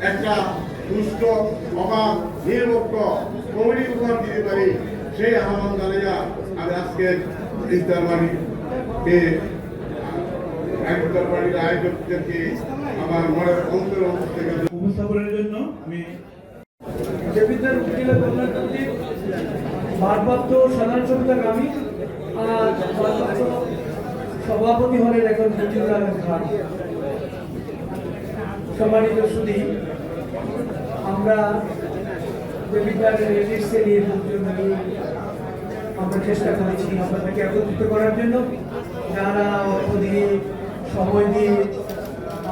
একটা সুস্থ অবাধ নির্মুক্ত কমিটি উপহার দিতে পারি সেই আহ্বান জানাইয়া আমি আজকের ইফতার বাড়িকে ইফতার বাড়ির আয়োজকদেরকে আমার মনের অন্তর থেকে উপস্থাপনের জন্য আমি উকিলের ভারপ্রাপ্ত সাধারণ সম্পাদক আমি আর ভারপ্রাপ্ত সভাপতি হলেন এখন মুজিবুর আহমেদ খান। সম্মানিত সুদী, আমরা আমরা চেষ্টা করেছি আপনাদেরকে একত্রিত করার জন্য। যারা অর্থ দিয়ে সময় দিয়ে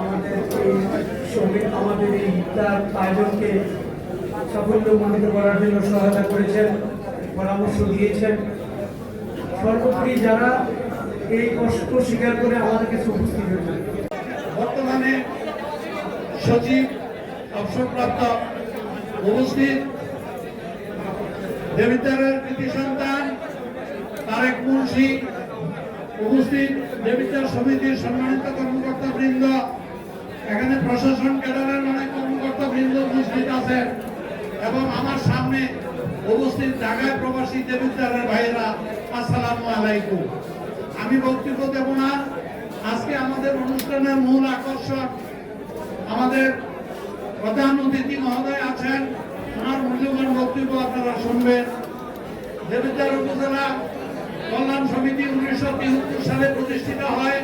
আমাদের এই সঙ্গে আমাদের এই ইফতার আয়োজনকে সাফল্যমণ্ডিত করার জন্য সহায়তা করেছেন, পরামর্শ দিয়েছেন। সর্বোপরি যারা এই কষ্ট স্বীকার করে আমাদের কাছে উপস্থিত হয়েছেন। বর্তমানে সচিব, অবসরপ্রাপ্ত উপস্থিত দেবিদ্বারের কৃতি সন্তান, তারেক মুন্সি, উপস্থিত দেবিতার সমিতির সম্মানিত কর্মকর্তা বৃন্দ এখানে প্রশাসন ক্যাডারের অনেক কর্মকর্তা বৃন্দ উপস্থিত আছেন এবং আমার সামনে উপস্থিত ঢাকায় প্রবাসী দেবিদ্বারের ভাইয়েরা, আসসালামু আলাইকুম। আমি বক্তব্য দেব না। আজকে আমাদের অনুষ্ঠানের মূল আকর্ষণ আমাদের প্রধান অতিথি মহোদয় আছেন। ওনার মূল্যবান বক্তব্য আপনারা শুনবেন। দেবিদ্বার উপজেলা কল্যাণ সমিতি উনিশশো তিহত্তর সালে প্রতিষ্ঠিত হয়।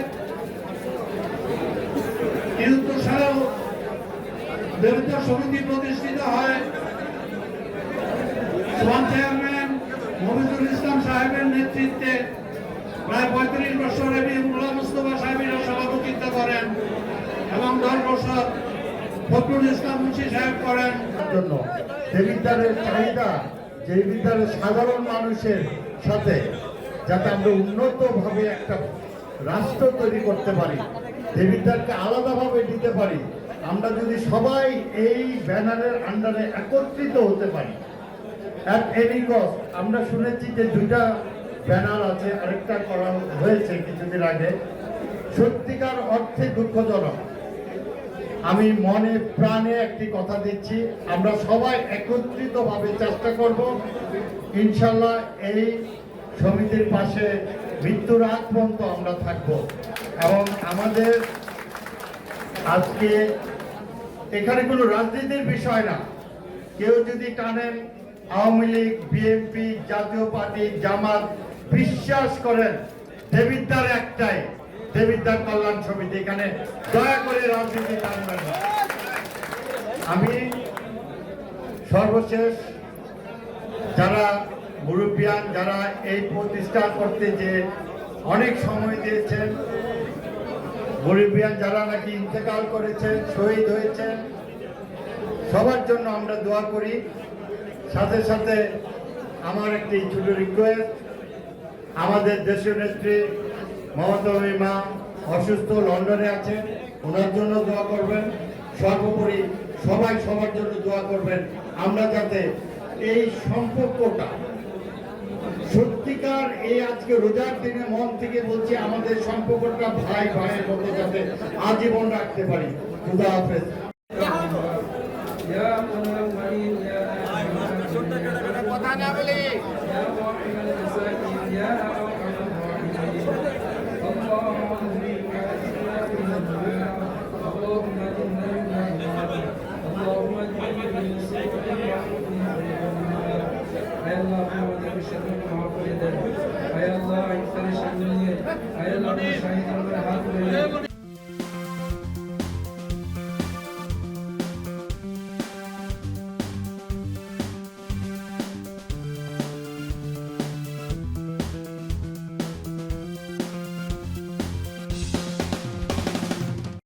তিহত্তর সালেও দেবিদ্বার সমিতি প্রতিষ্ঠিত হয়। চেয়ারম্যান মফিজুল ইসলাম সাহেবের নেতৃত্বে প্রায় পঁয়ত্রিশ বছর এবি মুলা মুস্তফা সাহেবেরা সভাপতিত্ব করেন। ফখরুল ইসলাম মুন্সি সাহেব করেন। জন্য যে বিদ্যালয়ের চাহিদা, যে বিদ্যালয়ের সাধারণ মানুষের সাথে যাতে আমরা উন্নতভাবে একটা রাষ্ট্র তৈরি করতে পারি, যে বিদ্যালয়কে আলাদাভাবে দিতে পারি, আমরা যদি সবাই এই ব্যানারের আন্ডারে একত্রিত হতে পারি। আমরা শুনেছি যে দুইটা ব্যানার আছে, আরেকটা করা হয়েছে কিছুদিন আগে। সত্যিকার অর্থে দুঃখজনক। আমি মনে প্রাণে একটি কথা দিচ্ছি, আমরা সবাই একত্রিতভাবে চেষ্টা করব, ইনশাল্লাহ এই সমিতির পাশে মৃত্যুর আগ পর্যন্ত আমরা থাকব। এবং আমাদের আজকে এখানে কোনো রাজনীতির বিষয় না। কেউ যদি টানেন, আওয়ামী লীগ, বিএনপি, জাতীয় পার্টি, জামাত, বিশ্বাস করেন দেবিদ্যার একটাই। দেবিদ্যার কল্যাণ সমিতি এখানে দয়া করে রাজনীতি টানবেন আমি সর্বশেষ যারা মুরব্বিয়ান, যারা এই প্রতিষ্ঠা করতে যে অনেক সময় দিয়েছেন, মুরব্বিয়ান যারা নাকি ইন্তেকাল করেছেন, শহীদ হয়েছেন, সবার জন্য আমরা দোয়া করি। সাথে সাথে আমার একটি ছোট রিকোয়েস্ট আমাদের দেশীয় নেত্রী মমতামী মা অসুস্থ লন্ডনে আছেন, ওনার জন্য দোয়া করবেন। সর্বোপরি সবাই সবার জন্য দোয়া করবেন। আমরা যাতে এই সম্পর্কটা সত্যিকার এই আজকে রোজার দিনে মন থেকে বলছি, আমাদের সম্পর্কটা ভাই ভাইয়ের যাতে আজীবন রাখতে পারি। খুদা হাফেজ। কথা না বলি। Thank you.